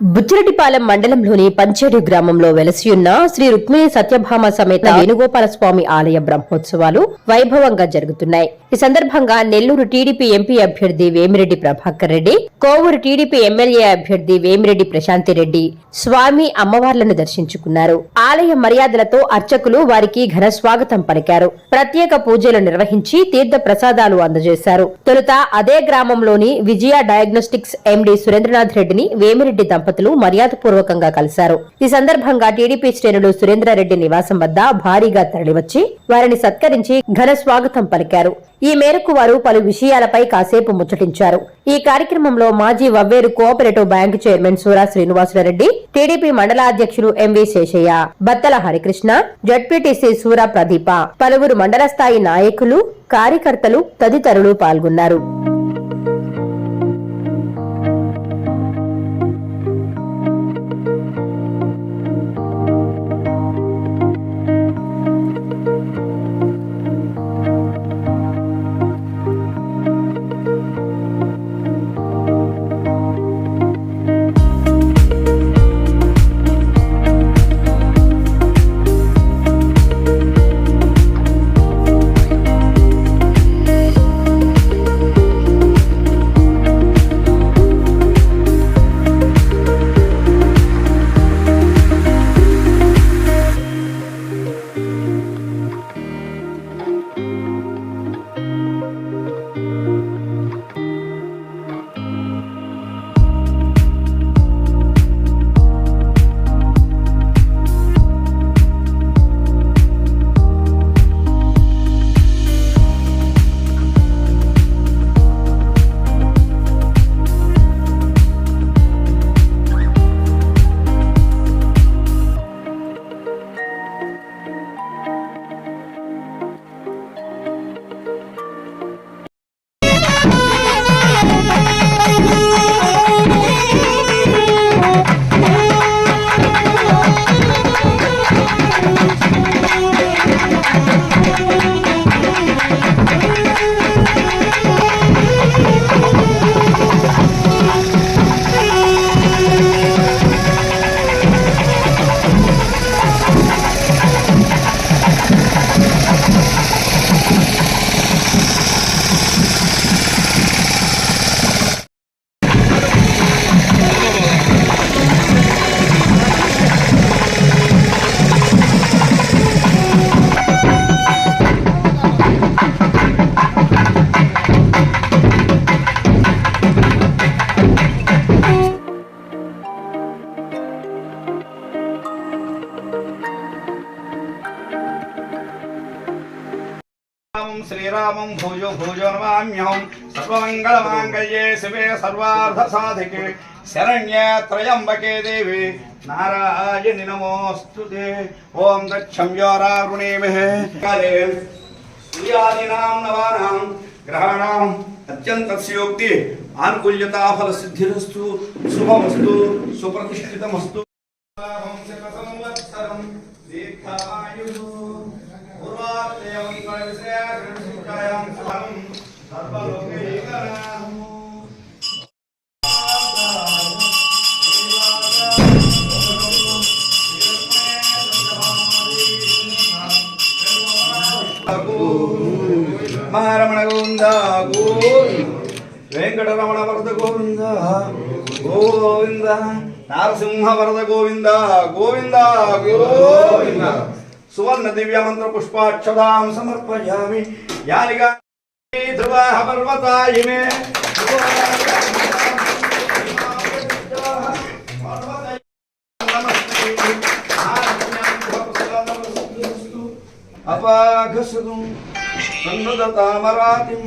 బుచ్చిరెడ్డిపాలెం మండలంలోని పంచేడు గ్రామంలో వెలసియున్న శ్రీ రుక్మిణి సత్యభామ సమేత వేణుగోపాల స్వామి ఆలయ బ్రహ్మోత్సవాలు వైభవంగా జరుగుతున్నాయి. ఈ సందర్భంగా నెల్లూరు టీడీపీ ఎంపీ అభ్యర్థి వేమిరెడ్డి ప్రభాకర్ రెడ్డి కోవూరు టీడీపీ ఎమ్మెల్యే అభ్యర్థి వేమిరెడ్డి ప్రశాంతి రెడ్డి స్వామి అమ్మవార్లను దర్శించుకున్నారు. ఆలయ మర్యాదలతో అర్చకులు వారికి ఘన స్వాగతం పలికారు. ప్రత్యేక పూజలు నిర్వహించి తీర్థ ప్రసాదాలు అందజేశారు. తొలుత అదే గ్రామంలోని విజయ డయాగ్నోస్టిక్స్ ఎండీ సురేంద్రనాథ్ రెడ్డిని వేమిరెడ్డి దంపతులు మర్యాదపూర్వకంగా కలిశారు. ఈ సందర్భంగా టీడీపీ శ్రేణులు సురేంద్రారెడ్డి నివాసం వద్ద భారీగా తరలివచ్చి వారిని సత్కరించి ఘన స్వాగతం పలికారు. ఈ మేరకు వారు పలు విషయాలపై కాసేపు ముచ్చటించారు. ఈ కార్యక్రమంలో మాజీ Vavveru cooperative bank chairman Sura Srinivasulu Reddy TDP మండల అధ్యక్షుడు ఎంవి శేషయ్య బత్తల హరికృష్ణ జడ్పీటీసీ సూరా ప్రదీప పలువురు మండల స్థాయి నాయకులు కార్యకర్తలు తదితరులు పాల్గొన్నారు. శ్రీరామం భోజో భూజో నమామ్యహం. సర్వమంగళమాంగళ్యే శివే సర్వార్థ సాధికే శరణ్యే త్రయంబకే దేవి. నారాయణి నమోస్తు ఓం దక్షంయోరారుణేమహే కాలే. సూర్యాదీనాం నవానాం గ్రహాణాం అత్యంతస్యోక్తి ఆనుకూల్యతా ఫల సిద్ధిరస్తు. శుభమస్తు. సుప్రతిష్ఠితమస్తు. మహారమణ గోవింద వెంకటరమణ వరద గోవింద గోవింద నారసింహ వరద గోవింద గోవింద గోవింద सुवर्ण दिव्य मंत्र पुष्पाक्षदाम समर्पयामि। यालिका ध्रुवा पर्वता इमे अपाघसदुं सन्नदतामरातिं